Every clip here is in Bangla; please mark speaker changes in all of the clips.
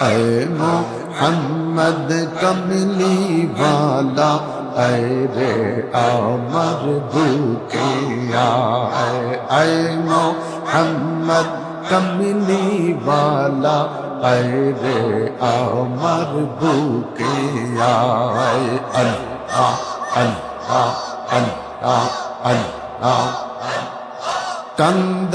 Speaker 1: اے محمد کملی والا اے رے عمر بھوکیا اے اے محمد کملی والا اے رے عمر بھوکیا اے اللہ اللہ اللہ اللہ کند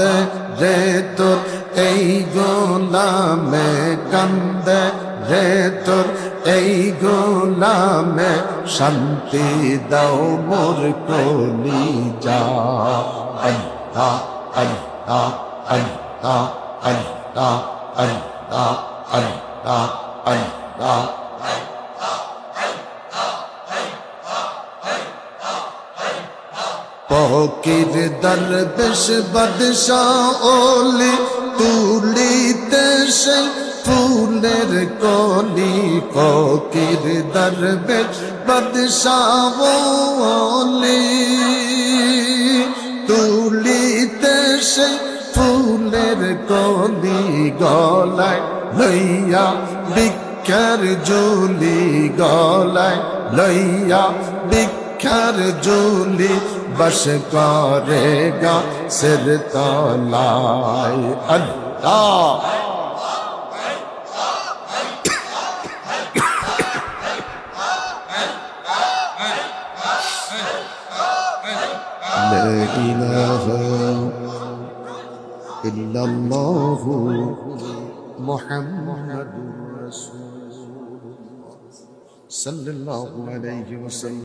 Speaker 1: رے تو ای گو গোলামে কান্দে রে তোর, এই গোলামে শান্তি দাও মোর কলি যা আল্লাহ আল্লাহ আল্লাহ আল্লাহ আল্লাহ আল্লাহ আল্লাহ। ফকির দরবেশ বদশাহ ওলি তুলিতে সে ফুলের কলি। ফকির দরবেশ বদশাহ ওলি তুলিতে সে ফুলের কলি গলায় লইয়া বিক্ষার জুলি গলায় লইয়া বিক্ষার জুলি বস করেগা সির তলায় আল্লাহ لا إله إلا الله محمد رسول الله صلى الله عليه وسلم